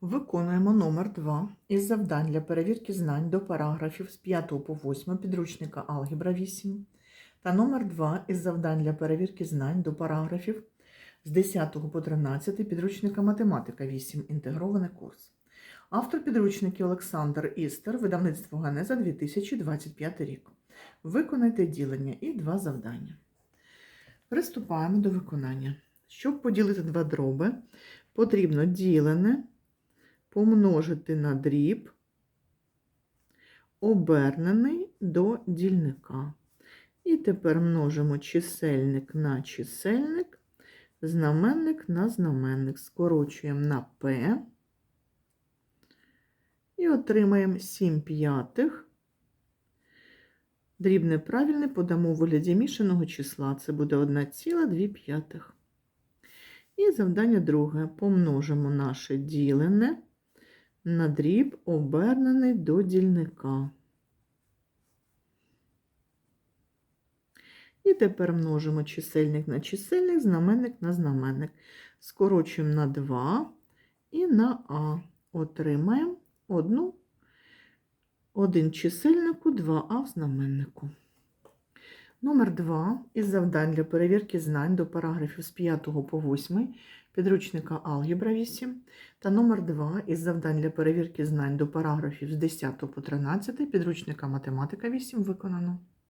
Виконуємо номер 2 із завдань для перевірки знань до параграфів з 5 по 8 підручника Алгебра 8 та номер 2 із завдань для перевірки знань до параграфів з 10 по 13 підручника Математика 8 інтегрований курс. Автор підручників Олександр Істер, видавництво Генеза 2025 рік. Виконайте ділення і два завдання. Приступаємо до виконання. Щоб поділити два дроби, потрібно ділене помножити на дріб, обернений до дільника. І тепер множимо чисельник на чисельник, знаменник на знаменник. Скорочуємо на P і отримаємо 7 п'ятих. Дріб неправильний подамо у вигляді мішаного числа. Це буде 1,2 п'ятих. І завдання друге. Помножимо наше ділене на дріб, обернений до дільника. І тепер множимо чисельник на чисельник, знаменник на знаменник. Скорочуємо на 2 і на А. Отримаємо одну, один чисельнику, 2А в знаменнику. Номер 2 із завдань для перевірки знань до параграфів з 5 по 8 підручника Алгебра 8 та номер 2 із завдань для перевірки знань до параграфів з 10 по 13 підручника Математика 8 виконано.